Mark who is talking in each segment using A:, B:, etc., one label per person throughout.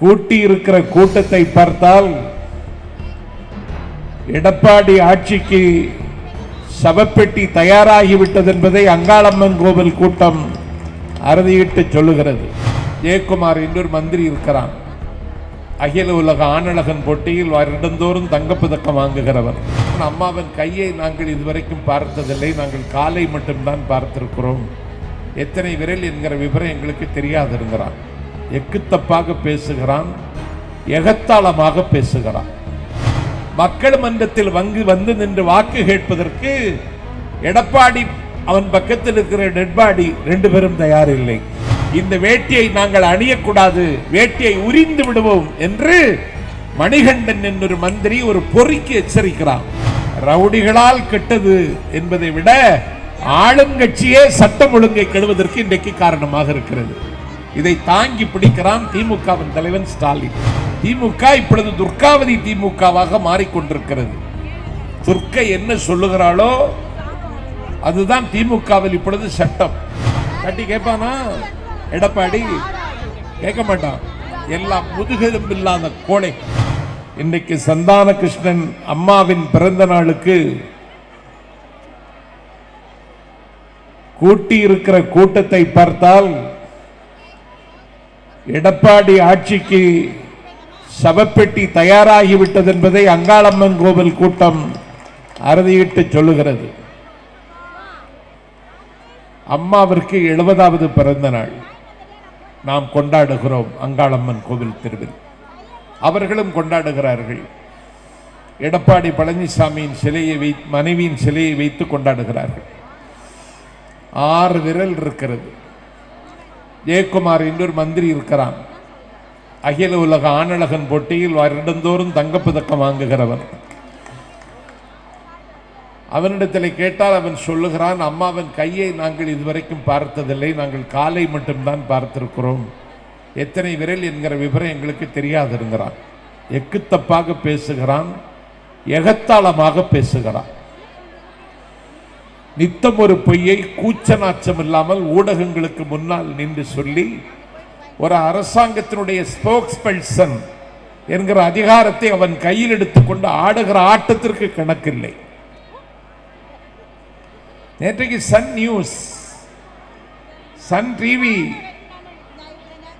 A: கூட்டி இருக்கிற கூட்டத்தை பார்த்தால் எடப்பாடி ஆட்சிக்கு சவப்பெட்டி தயாராகிவிட்டது என்பதை அங்காளம்மன் கோவில் கூட்டம் அறுதியிட்டு சொல்லுகிறது. ஜெயக்குமார் இன்னொரு மந்திரி இருக்கிறான். அகில உலக ஆணழகன் போட்டியில் வருடந்தோறும் தங்கப்பதக்கம் வாங்குகிறவர். அம்மாவின் கையை நாங்கள் இதுவரைக்கும் பார்த்ததில்லை. நாங்கள் காலை மட்டும்தான் பார்த்திருக்கிறோம். எத்தனை விரல் என்கிற விவரம் எங்களுக்கு தெரியாதிருக்கிறான். எக்குத்தப்பாக பேசுகிறான் எகத்தாளமாக பேசுகிறான். மக்கள் மன்றத்தில் வங்கு வந்து நின்று வாக்கு கேட்பதற்கு எடப்பாடி அவன் பக்கத்தில் இருக்கிற டெட்பாடி ரெண்டு பேரும் தயார் இல்லை இந்த வேட்டியை நாங்கள் அணியக்கூடாது வேட்டியை உரிந்து விடுவோம் என்று மணிகண்டன் என்னொரு மந்திரி ஒரு பொறிக்கு எச்சரிக்கிறான். ரவுடிகளால் கெட்டது என்பதை விட ஆளுங்கட்சியே சட்டம் ஒழுங்கை கெடுவதற்கு இன்றைக்கு காரணமாக இருக்கிறது. இதை தாங்கி பிடிக்கிறான் திமுகவின் தலைவன் ஸ்டாலின். திமுக இப்பொழுது துர்காவதி திமுகவாக மாறிக்கொண்டிருக்கிறது. துர்க்கை என்ன சொல்லுகிறாளோ அதுதான் திமுகவில் இப்பொழுது சட்டம். கட்டி கேட்பானா எடப்பாடி கேட்க மாட்டான். எல்லாம் முதுகெலும்பு இல்லாத கோழை. இன்னைக்கு சந்தான கிருஷ்ணன் அம்மாவின் பிறந்த நாளுக்கு கூட்டி இருக்கிற கூட்டத்தை பார்த்தால் எடப்பாடி ஆட்சிக்கு சவப்பெட்டி தயாராகிவிட்டது என்பதை அங்காளம்மன் கோவில் கூட்டம் அறுதியிட்டு சொல்லுகிறது. அம்மாவிற்கு எழுபதாவது பிறந்த நாள். நாம் கொண்டாடுகிறோம் அங்காளம்மன் கோவில் தெருவில். அவர்களும் கொண்டாடுகிறார்கள். எடப்பாடி பழனிசாமியின் சிலையை வை மனைவியின் சிலையை வைத்து கொண்டாடுகிறார்கள். ஆறு விரல் இருக்கிறது. ஜெயக்குமார் இன்னொரு மந்திரி இருக்கிறான். அகில உலக ஆணழகன் போட்டியில் வருடந்தோறும் தங்கப்பதக்கம் வாங்குகிறவன். அவனிடத்தில் கேட்டால் அவன் சொல்லுகிறான் அம்மாவின் கையை நாங்கள் இதுவரைக்கும் பார்த்ததில்லை. நாங்கள் காலை மட்டும்தான் பார்த்திருக்கிறோம். எத்தனை விரல் என்கிற விவரம் எங்களுக்கு தெரியாதிருக்கிறான். எக்குத்தப்பாக பேசுகிறான் எகத்தாளமாக பேசுகிறான். நித்தம் ஒரு பொய்யை கூச்ச நாச்சம் இல்லாமல் ஊடகங்களுக்கு முன்னால் நின்று சொல்லி ஒரு அரசாங்கத்தினுடைய ஸ்போக்ஸ் பர்சன் என்கிற அதிகாரத்தை அவன் கையில் எடுத்துக்கொண்டு ஆடுகிற ஆட்டத்திற்கு கணக்கில்லை. நேற்றைக்கு சன் நியூஸ் சன் டிவி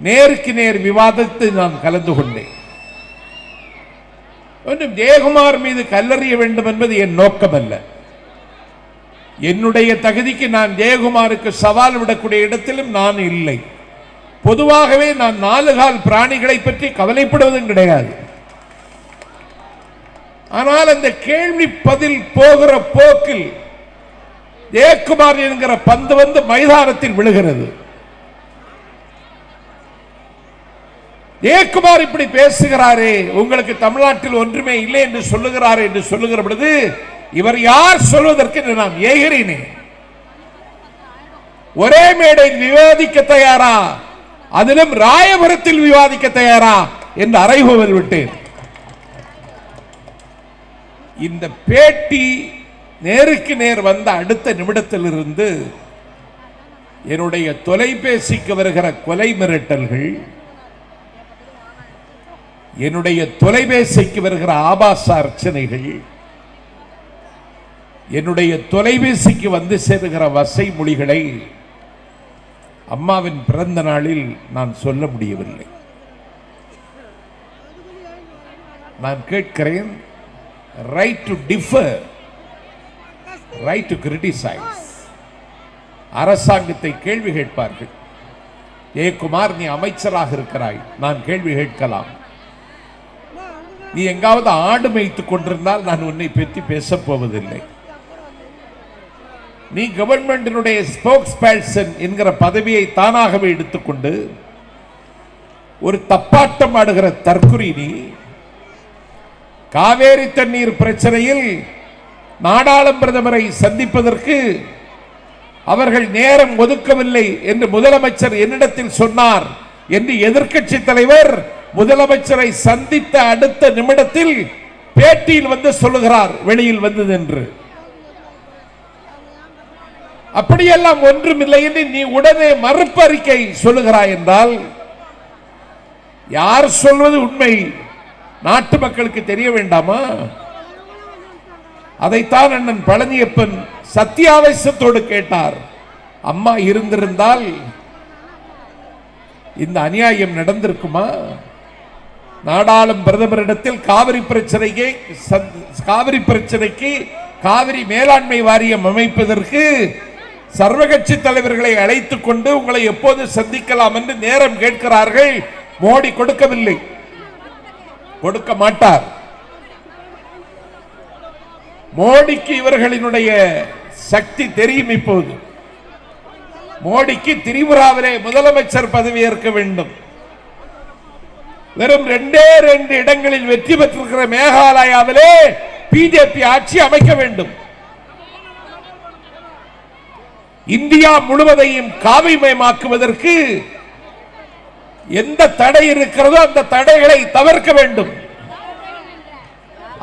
A: நேருக்கு நேர் விவாதத்தை நான் கலந்து கொண்டேன். ஒன்றும் ஜெயக்குமார் மீது கல்லறிய வேண்டும் என்பது என் நோக்கமல்ல. என்னுடைய தகுதிக்கு நான் ஜெயக்குமாருக்கு சவால் விடக்கூடிய இடத்திலும் நான் இல்லை. பொதுவாகவே நான் நாலு கால் பிராணிகளை பற்றி கவலைப்படுவதும் கிடையாது. ஆனால் அந்த கேள்வி பதில் போகிற போக்கில் ஜெயக்குமார் என்கிற பந்து வந்து மைதானத்தில் விழுகிறது. ஜெயக்குமார் இப்படி பேசுகிறாரே உங்களுக்கு தமிழ்நாட்டில் ஒன்றுமே இல்லை என்று சொல்லுகிறாரே என்று சொல்லுகிற பொழுது இவர் யார் சொல்வதற்கு நான் ஏகிறேனே? ஒரே மேடையில் விவாதிக்க தயாரா? அதிலும் ராயபுரத்தில் விவாதிக்க தயாரா? என்று அறைகோவல் விட்டேன். இந்த பேட்டி நேருக்கு நேர் வந்த அடுத்த நிமிடத்திலிருந்து என்னுடைய தொலைபேசிக்கு வருகிற கொலை மிரட்டல்கள் என்னுடைய தொலைபேசிக்கு வருகிற ஆபாச அர்ச்சனைகள் என்னுடைய தொலைபேசிக்கு வந்து சேருகிற வசை மொழிகளை அம்மாவின் பிறந்த நாளில் நான் சொல்ல முடியவில்லை. நான் கேட்கிறேன் right to differ right to criticise அரசாங்கத்தை கேள்வி கேட்பார்கள். ஜெயக்குமார் நீ அமைச்சராக இருக்கிறாய் நான் கேள்வி கேட்கலாம். நீ எங்காவது ஆடு மேய்த்துக் கொண்டிருந்தால் நான் உன்னை பற்றி பேசப் போவதில்லை. நீ கவர்மெண்டினுடைய ஸ்போக்ஸ் பர்சன் என்கிற பதவியை தானாகவே எடுத்துக்கொண்டு ஒரு தப்பாட்டம் ஆடுகிற தற்குறி நீ காவேரி தண்ணீர் பிரச்சனையில் நாடாளும் பிரதமரை சந்திப்பதற்கு அவர்கள் நேரம் ஒதுக்கவில்லை என்று முதலமைச்சர் என்னிடத்தில் சொன்னார் என்று எதிர்க்கட்சி தலைவர் முதலமைச்சரை சந்தித்த அடுத்த நிமிடத்தில் பேட்டியில் வந்து சொல்லுகிறார் வெளியில் வந்தது என்று. அப்படியெல்லாம் ஒன்றும் இல்லை என்று நீ உடனே மறுப்பு அறிக்கை சொல்லுகிறாய் என்றால் யார் சொல்வது உண்மை? நாட்டு மக்களுக்கு தெரிய வேண்டாமா? அதைத்தான் அண்ணன் பழனியப்பன் சத்தியாவேசத்தோடு கேட்டார். அம்மா இருந்திருந்தால் இந்த அநியாயம் நடந்திருக்குமா? நாடாளும் பிரதமரிடத்தில் காவிரி பிரச்சனையை சந்த்- காவிரி பிரச்சனைக்கு காவிரி மேலாண்மை வாரியம் அமைப்பதற்கு சர்வகட்சி தலைவர்களை அழைத்துக் கொண்டு உங்களை எப்போது சந்திக்கலாம் என்று நேரம் கேட்கிறார்கள். மோடி கொடுக்கவில்லை. கொடுக்க மாட்டார். மோடிக்கு இவர்களினுடைய சக்தி தெரியும் இப்போது. மோடிக்கு திரிபுராவிலே முதலமைச்சர் பதவி ஏற்க வேண்டும். வெறும் ரெண்டே ரெண்டு இடங்களில் வெற்றி பெற்றிருக்கிற மேகாலயாவிலே பிஜேபி ஆட்சி அமைக்க வேண்டும். இந்தியா முழுவதையும் காவிமயமாக்குவதற்கு எந்த தடை இருக்கிறதோ அந்த தடைகளை தவிர்க்க வேண்டும்.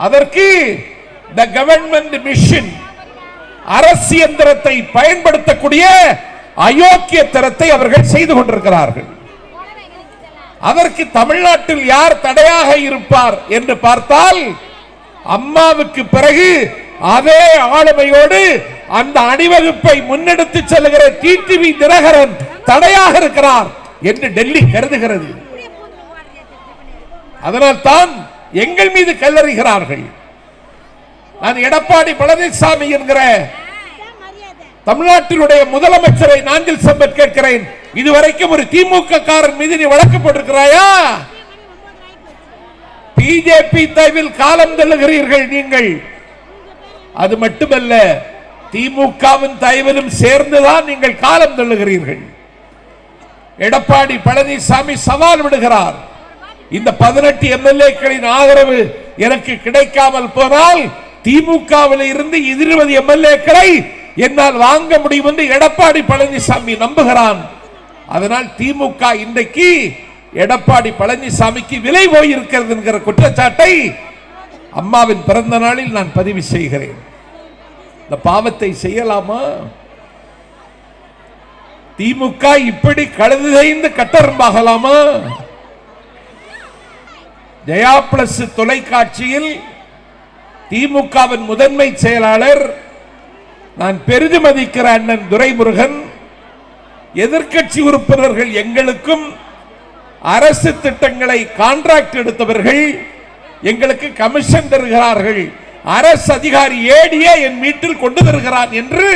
A: அதற்கு த கவர்மெண்ட் மிஷின் அரசு எந்திரத்தை பயன்படுத்தக்கூடிய அயோக்கிய தரத்தை அவர்கள் செய்து கொண்டிருக்கிறார்கள். அதற்கு தமிழ்நாட்டில் யார் தடையாக இருப்பார் என்று பார்த்தால் அம்மாவுக்கு பிறகு அதே ஆளுமையோடு அந்த அணிவகுப்பை முன்னெடுத்து செல்லுகிற டிடிவி தினகரன் தடையாக இருக்கிறார் என்று டெல்லி கருதுகிறது. அதனால் தான் எங்கள் மீது கல்லறிகிறார்கள். நான் எடப்பாடி பழனிசாமி என்கிற தமிழ்நாட்டினுடைய முதலமைச்சரை நாஞ்சில் சம்பத் கேட்கிறேன். இதுவரைக்கும் ஒரு திமுக காரன் மீது நீ வழக்கு போட்டிருக்கிறாயா? பிஜேபி தயவில் காலம் தள்ளுகிறீர்கள் நீங்கள். அது மட்டுமல்ல திமுகவின் தயவிலும் சேர்ந்துதான் நீங்கள் காலம் தள்ளுகிறீர்கள். எடப்பாடி பழனிசாமி சவால் விடுகிறார். இந்த பதினெட்டு எம்எல்ஏக்களின் ஆதரவு எனக்கு கிடைக்காமல் போனால் திமுகவில் இருந்து இருபது எம்எல்ஏக்களை என்னால் வாங்க முடியும் என்று எடப்பாடி பழனிசாமி நம்புகிறான். அதனால் திமுக இன்றைக்கு எடப்பாடி பழனிசாமிக்கு விலை போயிருக்கிறது என்கிற குற்றச்சாட்டை அம்மாவின் பிறந்த நாளில் நான் பதிவு செய்கிறேன். இந்த பாவத்தை செய்யலாமா? திமுக இப்படி கழுதைந்து கட்டரம்பாகலாமா? ஜெயா பிளஸ் தொலைக்காட்சியில் திமுகவின் முதன்மை செயலாளர் நான் பெரிதுமதிக்கிற அண்ணன் துரைமுருகன் எதிர்க்கட்சி உறுப்பினர்கள் எங்களுக்கும் அரசு திட்டங்களை கான்ட்ராக்ட் எடுத்தவர்கள் எங்களுக்கு கமிஷன் தருகிறார்கள். அரசு அதிகாரி ஏடியே என் வீட்டில் கொண்டு வருகிறான் என்று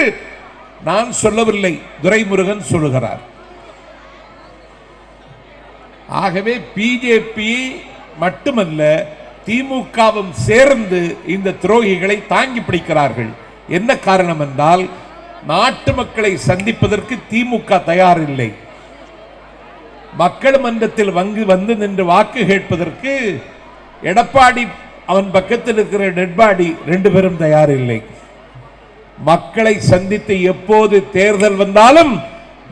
A: நான் சொல்லவில்லை. துரைமுருகன் சொல்லுகிறார். ஆகவே பிஜேபி மட்டுமல்ல திமுகவும் சேர்ந்து இந்த துரோகிகளை தாங்கி பிடிக்கிறார்கள். என்ன காரணம் என்றால் நாட்டு மக்களை சந்திப்பதற்கு திமுக தயார் இல்லை மக்கள் மன்றத்தில் வங்கு வந்து நின்று வாக்கு கேட்பதற்கு எடப்பாடி அவன் பக்கத்தில் இருக்கிற டெட்பாடி ரெண்டு பேரும் தயார் இல்லை மக்களை சந்தித்து எப்போது தேர்தல் வந்தாலும்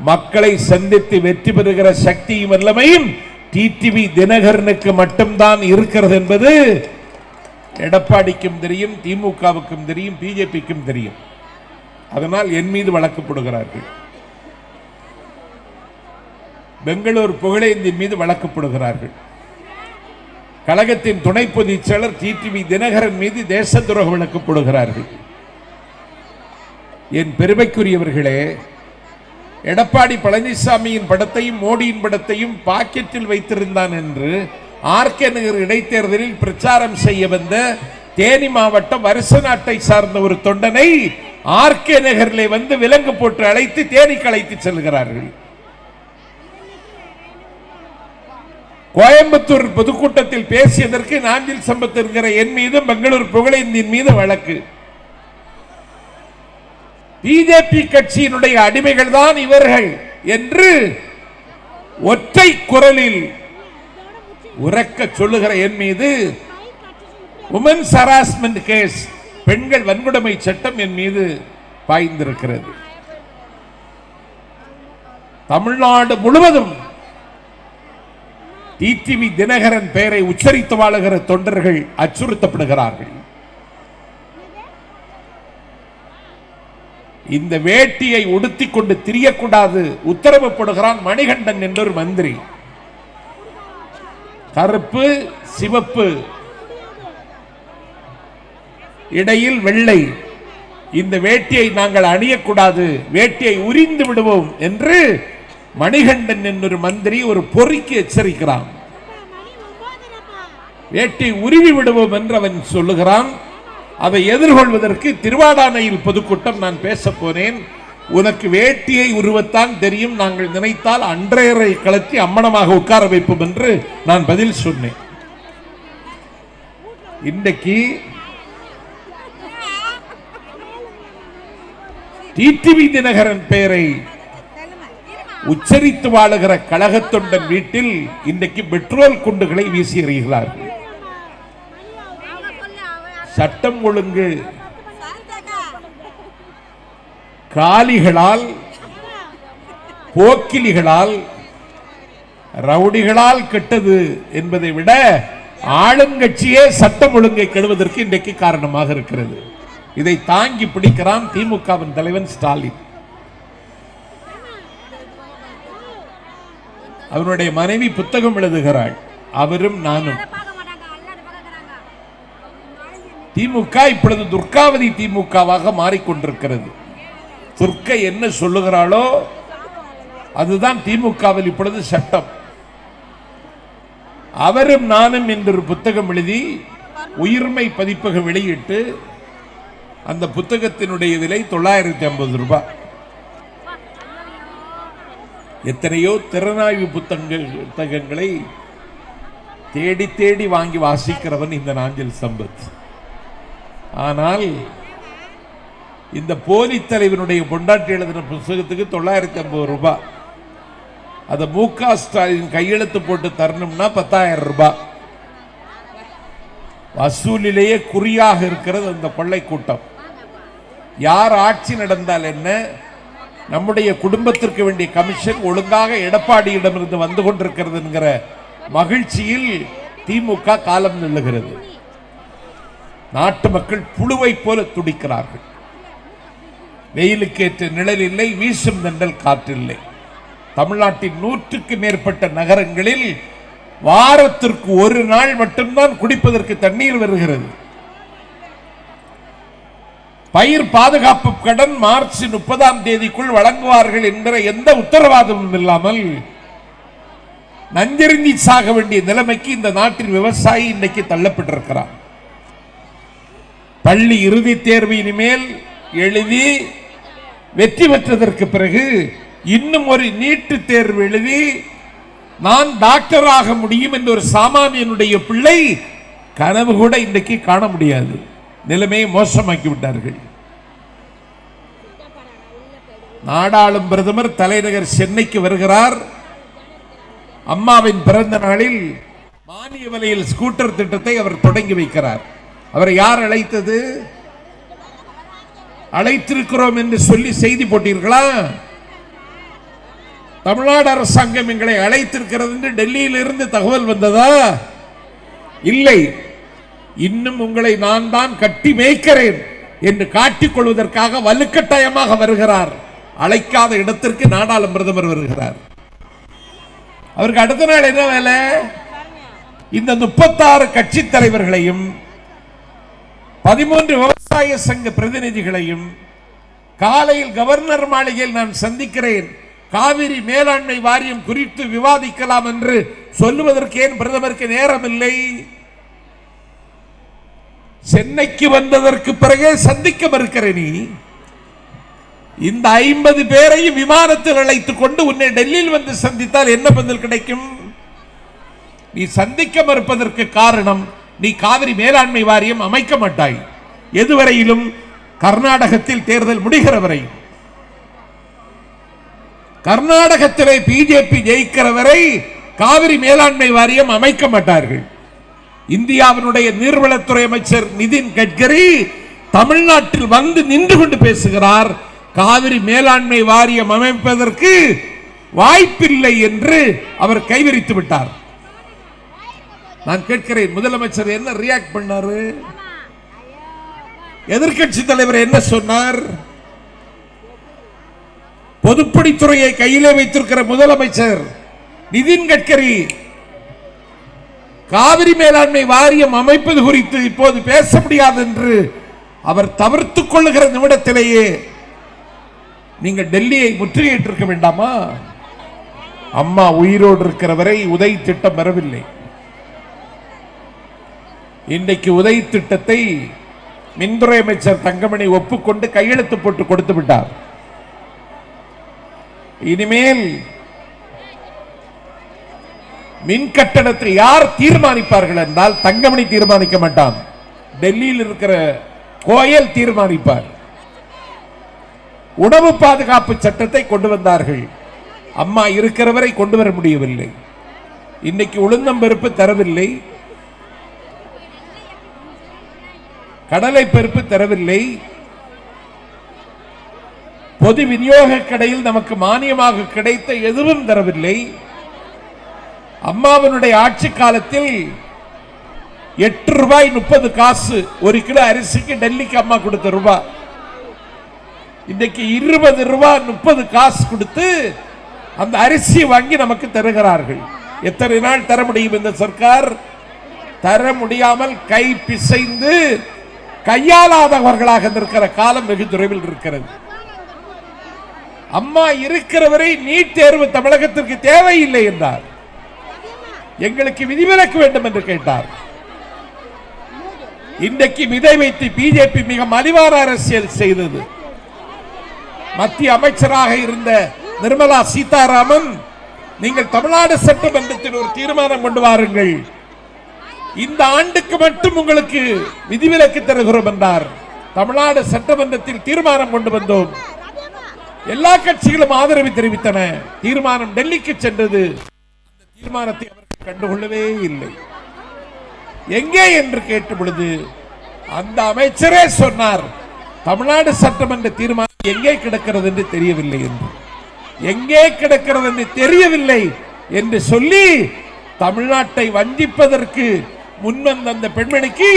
A: மக்களை சந்தித்து வெற்றி பெறுகிற சக்தியும் வல்லமையும் டிடிவி தினகரனுக்கு மட்டும்தான் இருக்கிறது என்பது எடப்பாடிக்கும் தெரியும் திமுகவுக்கும் தெரியும் பிஜேபிக்கும் தெரியும். அதனால் என் மீது வழக்கப்படுகிறார்கள். பெங்களூர் புகழேந்தின் மீது வழக்கப்படுகிறார்கள். கழகத்தின் துணை பொதுச் செயலர் டிடிவி தினகரன் மீது தேச துரோக வழக்கு போடுகிறார்கள். என் பெருமைக்குரியவர்களே எடப்பாடி பழனிசாமியின் படத்தையும் மோடியின் படத்தையும் பாக்கெட்டில் வைத்திருந்தான் என்று ஆர்கே நகர் இடைத்தேர்தலில் பிரச்சாரம் செய்ய வந்த தேனி மாவட்டம் வருஷ நாட்டை சார்ந்த ஒரு தொண்டனை ஆர்கே நகரிலே வந்து விலங்கு போட்டு அழைத்து தேனி கலைத்து செல்கிறார்கள். கோயம்புத்தூர் பொதுக்கூட்டத்தில் பேசியதற்கு நாஞ்சில் சம்பத் இருக்கிற என் மீதும் பெங்களூர் புகழேந்தின் மீது வழக்கு. பிஜேபி கட்சியினுடைய அடிமைகள் தான் இவர்கள் என்று ஒற்றை குரலில் உறக்க சொல்லுகிற என் மீது உமன்ஸ் ஹராஸ்மெண்ட் கேஸ் பெண்கள் வன்கொடுமை சட்டம் என் மீது பாய்ந்திருக்கிறது. தமிழ்நாடு முழுவதும் டிடிவி தினகரன் பெயரை உச்சரித்து வாழுகிற தொண்டர்கள் அச்சுறுத்தப்படுகிறார்கள். இந்த வேட்டியை உடுத்திக் கொண்டு திரியக்கூடாது உத்தரவு போடுகிறான் மணிகண்டன் என்றொரு மந்திரி. கருப்பு சிவப்பு இடையில் வெள்ளை. இந்த வேட்டியை நாங்கள் அணியக்கூடாது வேட்டியை உரிந்து விடுவோம் என்று மணிகண்டன் என்னொரு மந்திரி ஒரு பொறிக்கு எச்சரிக்கிறான். வேட்டை உருவி விடுவோம் என்று அவன் சொல்லுகிறான். அதை எதிர்கொள்வதற்கு திருவாடானையில் பொதுக்கூட்டம் நான் பேச போனேன். உனக்கு வேட்டியை உருவத்தான் தெரியும். நாங்கள் நினைத்தால் அன்றையரை கலத்தி அம்மனமாக உட்கார வைப்போம் என்று நான் பதில் சொன்னேன். இன்றைக்கு டிடிவி தினகரன் பெயரை உச்சரித்து வாழுகிற கழகத்தொண்டன் வீட்டில் இன்றைக்கு பெட்ரோல் குண்டுகளை வீசி எறிகிறார்கள் சட்டம் ஒழுங்கு காலிகளால் போக்கிலிகளால் ரவுடிகளால் கெட்டது என்பதை விட ஆளுங்கட்சியே சட்டம் ஒழுங்கை கெடுவதற்கு இன்றைக்கு காரணமாக இருக்கிறது. இதை தாங்கி பிடிக்கிறான் திமுகவின் தலைவன் ஸ்டாலின். அவருடைய மனைவி புத்தகம் எழுதுகிறாள். அவரும் நானும். திமுக இப்பொழுது துர்காவதி திமுகவாக மாறிக்கொண்டிருக்கிறது. துர்க்கை என்ன சொல்லுகிறாளோ அதுதான் திமுகவில் இப்பொழுது சட்டம். அவரும் நானும் என்று புத்தகம் எழுதி உயிர்மை பதிப்பகம் வெளியிட்டு அந்த புத்தகத்தினுடைய விலை தொள்ளாயிரத்தி ஐம்பது ரூபாய். எத்தனையோ திறனாய்வு புத்தகங்கள் புத்தகங்களை தேடி தேடி வாங்கி வாசிக்கிறவன் இந்த நாஞ்சில் சம்பத். ஆனால் இந்த போலி தலைவனுடைய பொண்டாட்டி எழுதின புத்தகத்துக்கு தொள்ளாயிரத்தி ஐம்பது ரூபாய் அதை மு க ஸ்டாலின் கையெழுத்து போட்டு தரணும்னா பத்தாயிரம் ரூபாய் வசூலிலேயே குறியாக இருக்கிறது அந்த கொள்ளை கூட்டம். யார் ஆட்சி நடந்தால் என்ன? நம்முடைய குடும்பத்திற்கு வேண்டிய கமிஷன் ஒழுங்காக எடப்பாடியிடமிருந்து வந்து கொண்டிருக்கிறது என்கிற மகிழ்ச்சியில் திமுக காலம் நில்லுகிறது. நாட்டு மக்கள் புழுவை போல துடிக்கிறார்கள். வெயிலுக்கேற்ற நிழல் இல்லை வீசும் தண்டல் காற்றில்லை. தமிழ்நாட்டின் நூற்றுக்கு மேற்பட்ட நகரங்களில் வாரத்திற்கு ஒரு நாள் மட்டும்தான் குடிப்பதற்கு தண்ணீர் வருகிறது. பயிர் பாதுகாப்பு கடன் மார்ச் முப்பதாம் தேதிக்குள் வழங்குவார்கள் என்கிற எந்த உத்தரவாதமும் இல்லாமல் நஞ்செறிஞ்சி சாக வேண்டிய நிலைமைக்கு இந்த நாட்டின் விவசாயி இன்னைக்கு தள்ளப்பட்டிருக்கிறார். பள்ளி இறுதித் தேர்வு இனிமேல் எழுதி வெற்றி பெற்றதற்கு பிறகு இன்னும் ஒரு நீட்டு தேர்வு எழுதி நான் டாக்டர் ஆக முடியும் என்ற ஒரு சாமானியனுடைய பிள்ளை கனவு கூட இன்றைக்கு காண முடியாது. நிலைமையை மோசமாக்கி விட்டார்கள் நாடாளும் பிரதமர் தலைநகர் சென்னைக்கு வருகிறார். அம்மாவின் பிறந்த நாளில் மானிய விலையில் ஸ்கூட்டர் திட்டத்தை அவர் தொடங்கி வைக்கிறார். அவரை யார் அழைத்தது? அழைத்திருக்கிறோம் என்று சொல்லி செய்தி போட்டீர்களா? தமிழ்நாடு அரசாங்கம் எங்களை அழைத்திருக்கிறது என்று டெல்லியில் இருந்து தகவல் வந்ததா? இல்லை. இன்னும் உங்களை நான் தான் கட்டி மேய்க்கிறேன் என்று காட்டிக் கொள்வதற்காக வலுக்கட்டாயமாக வருகிறார். அழைக்காத இடத்திற்கு நாடாளும் பிரதமர் வருகிறார். அவருக்கு அடுத்த நாள் என்ன வேலை? இந்த முப்பத்தாறு கட்சி தலைவர்களையும் பதிமூன்று விவசாய சங்க பிரதிநிதிகளையும் காலையில் கவர்னர் மாளிகையில் நான் சந்திக்கிறேன். காவிரி மேலாண்மை வாரியம் குறித்து விவாதிக்கலாம் என்று சொல்லுவதற்கு ஏன் பிரதமருக்கு நேரம் இல்லை சென்னைக்கு வந்ததற்கு பிறகே சந்திக்க மறுக்கிற நீ இந்த ஐம்பது பேரையும் விமானத்தில் அழைத்துக் கொண்டு உன்னை டெல்லியில் வந்து சந்தித்தால் என்ன பதில் கிடைக்கும்? நீ சந்திக்க மறுப்பதற்கு காரணம் நீ காவிரி மேலாண்மை வாரியம் அமைக்க மாட்டாய். எதுவரையிலும் கர்நாடகத்தில் தேர்தல் முடிகிற வரை கர்நாடகத்திலே பிஜேபி ஜெயிக்கிற வரை காவிரி மேலாண்மை வாரியம் அமைக்க மாட்டார்கள். இந்தியாவினுடைய நீர்வளத்துறை அமைச்சர் நிதின் கட்கரி தமிழ்நாட்டில் வந்து நின்று கொண்டு பேசுகிறார். காவிரி மேலாண்மை வாரியம் அமைப்பதற்கு வாய்ப்பில்லை என்று அவர் கைவிரித்து விட்டார். நான் கேட்கிறேன் முதலமைச்சர் என்ன ரியாக்ட் பண்ணாரு? எதிர்கட்சி தலைவர் என்ன சொன்னார்? பொதுப்பணித்துறையை கையிலே வைத்திருக்கிற முதலமைச்சர் நிதின் கட்கரி காவிரி மேலாண்மை வாரியம் அமைப்பது குறித்து இப்போது பேச முடியாது என்று அவர் தவிர்த்து கொள்ளுகிற நிமிடத்திலேயே நீங்கள் டெல்லியை முற்றுகையிட்டிருக்க வேண்டாமா? அம்மா உயிரோடு இருக்கிற வரை உதய் திட்டம் வரவில்லை. இன்றைக்கு உதய் திட்டத்தை மின்துறை அமைச்சர் தங்கமணி ஒப்புக்கொண்டு கையெழுத்து போட்டு கொடுத்து விட்டார். இனிமேல் மின் கட்டணத்தை யார் தீர்மானிப்பார்கள் என்றால் தங்கமணி தீர்மானிக்க மாட்டான். டெல்லியில் இருக்கிற கோயல் தீர்மானிப்பார். உணவு பாதுகாப்பு சட்டத்தை கொண்டு வந்தார்கள். அம்மா இருக்கிறவரை கொண்டு வர முடியவில்லை. இன்னைக்கு உளுந்தம் பெருப்பு தரவில்லை. கடலை பருப்பு தரவில்லை. பொது விநியோக கடையில் நமக்கு மானியமாக கிடைத்த எதுவும் தரவில்லை. அம்மாவனுடைய ஆட்சி காலத்தில் எட்டு ரூபாய் முப்பது காசு ஒரு கிலோ அரிசிக்கு டெல்லிக்கு அம்மா கொடுத்த ரூபாய் இன்னைக்கு இருபது ரூபாய் முப்பது காசு கொடுத்து அந்த அரிசி வாங்கி நமக்கு தருகிறார்கள். எத்தனை நாள் தர முடியும் இந்த சர்க்கார்? தர முடியாமல் கை பிசைந்து கையாளாதவர்களாக இருக்கிற காலம் வெகு தொலைவில் இருக்கிறது. அம்மா இருக்கிறவரை நீட் தேர்வு தமிழகத்திற்கு தேவையில்லை என்றார். எங்களுக்கு விதிவிலக்கு வேண்டும் என்று கேட்டார். இன்றைக்கு விதை வைத்து பிஜேபி மிக மலிவான அரசியல் செய்தது. மத்திய அமைச்சராக இருந்த நிர்மலா சீதாராமன் நீங்கள் தமிழ்நாடு சட்டமன்றத்தில் ஒரு தீர்மானம் கொண்டு வாருங்கள். இந்த ஆண்டுக்கு மட்டும் உங்களுக்கு விதிவிலக்கு தருகிறோம் என்றார். தமிழ்நாடு சட்டமன்றத்தில் தீர்மானம் கொண்டு வந்தோம். எல்லா கட்சிகளும் ஆதரவு தெரிவித்தன. தீர்மானம் டெல்லிக்கு சென்றது. தீர்மானத்தை கண்டுகொள்ளவே இல்லை. எங்கே என்று கேட்ட பொழுது அந்த அமைச்சரே சொன்னார் தமிழ்நாடு சட்டமன்ற தீர்மானம் எங்கே கிடக்கிறது என்று தெரியவில்லை என்று. எங்கே கிடக்கிறது என்று தெரியவில்லை என்று சொல்லி தமிழ்நாட்டை வஞ்சிப்பதற்கு முன்வந்த அந்த பெண்மணிக்கு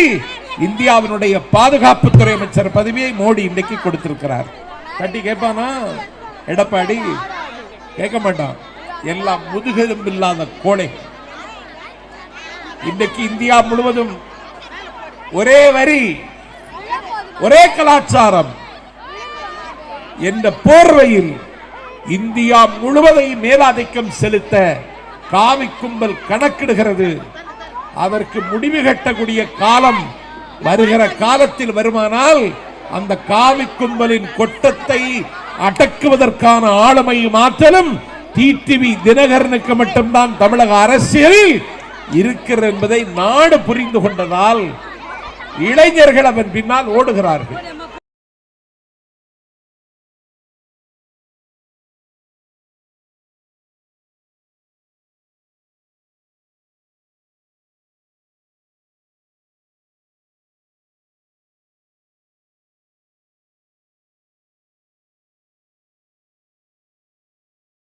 A: இந்தியாவினுடைய பாதுகாப்புத்துறை அமைச்சர் பதவியை மோடி இன்னைக்கு கொடுத்திருக்கிறார். கட்டி கேட்பானா? எடப்பாடி கேட்க மாட்டான். எல்லாம் முதுகெலும்பில்லாத கோழை. இன்றைக்கு இந்தியா முழுவதும் ஒரே வரி ஒரே கலாச்சாரம் என்ற போர்வையில் இந்தியா முழுவதையும் மேலாதிக்கம் செலுத்த காவி கும்பல் கணக்கிடுகிறது. அதற்கு முடிவு கட்டக்கூடிய காலம் வருகிற காலத்தில் வருமானால் அந்த காவி கும்பலின் கொட்டத்தை அடக்குவதற்கான ஆளுமையும் ஆற்றலும் டிடிவி தினகரனுக்கு மட்டும்தான் தமிழக அரசியலில் இருக்கிறது என்பதை நாடு புரிந்து கொண்டதால் இளைஞர்கள் அவன் பின்னால் ஓடுகிறார்கள்.